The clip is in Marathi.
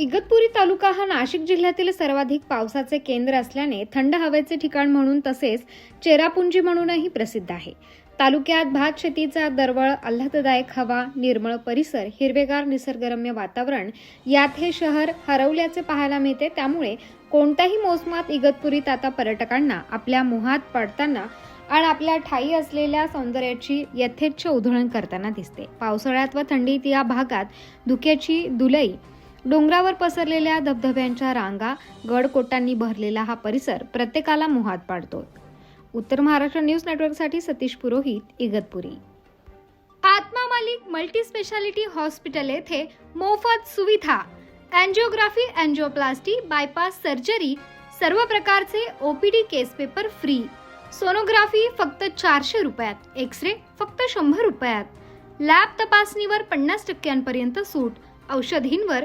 इगतपुरी तालुका हा नाशिक जिल्ह्यातील सर्वाधिक पावसाचे केंद्र असल्याने थंड हवेचे ठिकाण म्हणून तसेच चेरापुंजी म्हणूनही प्रसिद्ध आहे. तालुक्यात भात शेतीचा दरवळ आल्हाददायक हवा निर्मळ परिसर हिरवेगार निसर्गरम्य वातावरण यात हे शहर हरवल्याचे पाहायला मिळते. त्यामुळे कोणत्याही मोसमात इगतपुरीत आता पर्यटकांना आपल्या मोहात पडताना आणि आपल्या ठाई असलेल्या सौंदर्याची यथेच्छ उधळण करताना दिसते. पावसाळ्यात व थंडीत या भागात धुक्याची दुलई डोंगरावर पसरलेल्या धबधब्यांच्या रांगा गडकोटांनी भरलेला हा परिसर प्रत्येकाला मोहात पाडतो. उत्तर महाराष्ट्र न्यूज नेटवर्कसाठी Satish Purohit Igatpuri. Atma Malik multi speciality hospital येथे मोफत सुविधा. अँजिओग्राफी अँजिओप्लास्टी बायपास सर्जरी सर्व प्रकारचे OPD case paper free. Sonography फक्त चारशे रुपयात एक्सरे फक्त शंभर रुपयात. लॅब तपासणीवर पन्नास टक्क्यांपर्यंत सूट. औषधींवर